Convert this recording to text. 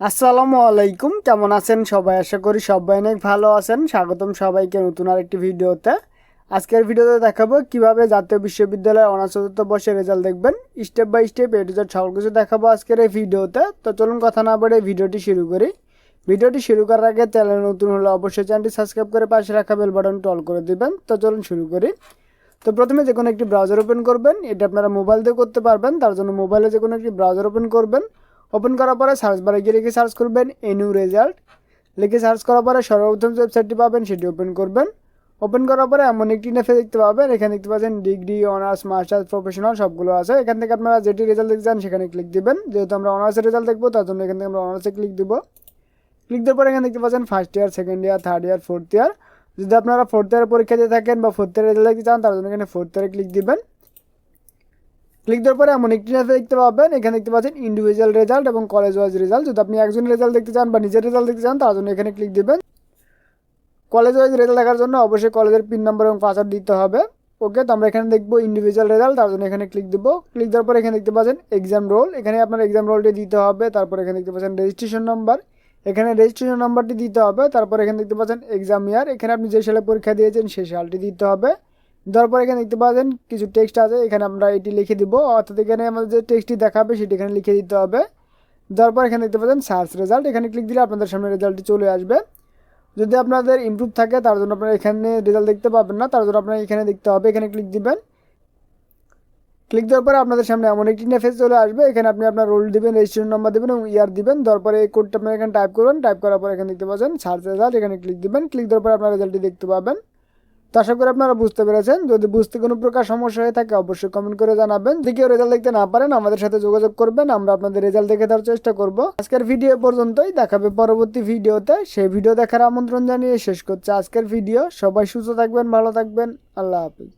আসসালামু আলাইকুম। কেমন আছেন সবাই? আশা করি সবাই অনেক ভালো আছেন। স্বাগতম সবাইকে নতুন আরেকটি ভিডিওতে। আজকের ভিডিওতে দেখাবো কীভাবে জাতীয় বিশ্ববিদ্যালয়ের অনার্স চতুর্থ বর্ষের রেজাল্ট দেখবেন। Step by step A to Z সকল কিছু দেখাবো আজকের এই ভিডিওতে। তো চলুন কথা না বলে ভিডিওটি শুরু করি। ভিডিওটি শুরু করার আগে চ্যানেল নতুন হলে অবশ্যই চ্যানেলটি সাবস্ক্রাইব করে পাশে রাখা বেল বাটন টল করে দিবেন। তো চলুন শুরু করি। তো প্রথমে যে কোনো একটি ব্রাউজার ওপেন করবেন। এটা আপনারা মোবাইল দিয়ে করতে পারবেন। তার জন্য মোবাইলে যে কোনো একটি ব্রাউজার ওপেন করবেন। ওপেন করার পরে সার্চ বারে গিয়ে লিখে সার্চ করবেন এনু রেজাল্ট লিখে সার্চ করার পরে সর্বপ্রথম যে ওয়েবসাইটটি পাবেন সেটি ওপেন করবেন। ওপেন করার পরে এমন একটি নেফে দেখতে পাবেন। এখানে দেখতে পাচ্ছেন ডিগ্রি অনার্স মাস্টার্স প্রফেশনাল সবগুলো আছে। এখান থেকে আপনারা যেটি রেজাল্ট দেখতে চান সেখানে ক্লিক দিবেন। যেহেতু আমরা অনার্সের রেজাল্ট দেখব, তার জন্য এখান থেকে আমরা অনার্সে ক্লিক দিব। ক্লিক দেওয়ার পরে এখানে দেখতে পাচ্ছেন first year second year third year fourth year যদি আপনারা ফোর্থ ইয়ার পরীক্ষা দিয়ে থাকেন বা ফোর্থ ইয়ার রেজাল্ট দেখতে চান, তার জন্য এখানে ফোর্থ ইয়ারে ক্লিক দিবেন। ক্লিক দেওয়ার পরে এমন একটি নেফে দেখতে পাবেন। এখানে দেখতে পাচ্ছেন ইন্ডিভিজুয়াল রেজাল্ট এবং কলেজ ওয়াইজ রেজাল্ট যদি আপনি একজনের রেজাল্ট দেখতে চান বা নিজের রেজাল্ট দেখতে চান, তার জন্য এখানে ক্লিক দেবেন। কলেজ ওয়াইজ রেজাল্ট দেখার জন্য অবশ্যই কলেজের পিন নাম্বার এবং পাসওয়ার্ড দিতে হবে। ওকে তো আমরা এখানে দেখব ইন্ডিভিজুয়াল রেজাল্ট তার জন্য এখানে ক্লিক দেবো। ক্লিক দেওয়ার পরে এখানে দেখতে পাচ্ছেন এক্সাম রোল এখানে আপনার এক্সাম রোলটি দিতে হবে। তারপর এখানে দেখতে পাচ্ছেন রেজিস্ট্রেশন নাম্বার এখানে রেজিস্ট্রেশন নাম্বারটি দিতে হবে। তারপর এখানে দেখতে পাচ্ছেন এক্সাম ইয়ার এখানে আপনি যে সালে পরীক্ষা দিয়েছেন সেই সালটি দিতে হবে। দেওয়ার পর এখানে দেখতে পাচ্ছেন কিছু টেক্সট আছে, এখানে আমরা এটি লিখে দিব। অর্থাৎ এখানে আমাদের যে টেক্সটটি দেখাবে, সেটি এখানে লিখে দিতে হবে। দেওয়ার পর এখানে দেখতে পাচ্ছেন সার্চ রেজাল্ট এখানে ক্লিক দিলে আপনাদের সামনে রেজাল্টটি চলে আসবে। যদি আপনাদের ইমপ্রুভ থাকে, তার জন্য আপনারা এখানে রেজাল্ট দেখতে পাবেন না। তার জন্য আপনারা এখানে দেখতে হবে, এখানে ক্লিক দিবেন। ক্লিক দেওয়ার পরে আপনাদের সামনে এমন একটি নেফেস চলে আসবে। এখানে আপনি আপনার রোল দিবেন রেজিস্ট্রেশন নাম্বার দেবেন এবং ইয়ার দিবেন। দেওয়ার পরে এই কোডটা আপনি এখানে টাইপ করবেন টাইপ করার পরে এখানে দেখতে পাচ্ছেন সার্চ রেজাল্ট এখানে ক্লিক দিবেন। ক্লিক দেওয়ার পরে আপনার রেজাল্টটি দেখতে পাবেন। তো আশা করি আপনারা বুঝতে পেরেছেন। যদি বুঝতে কোনো প্রকার সমস্যা হয়ে থাকে, অবশ্যই কমেন্ট করে জানাবেন। যদি কেউ রেজাল্ট দেখতে না পারেন, আমাদের সাথে যোগাযোগ করবেন, আমরা আপনাদের রেজাল্ট দেখে দেওয়ার চেষ্টা করব। আজকের ভিডিও পর্যন্তই দেখাবে পরবর্তী ভিডিওতে সেই ভিডিও দেখার আমন্ত্রণ জানিয়ে শেষ করছে আজকের ভিডিও সবাই সুস্থ থাকবেন, ভালো থাকবেন। আল্লাহ হাফিজ।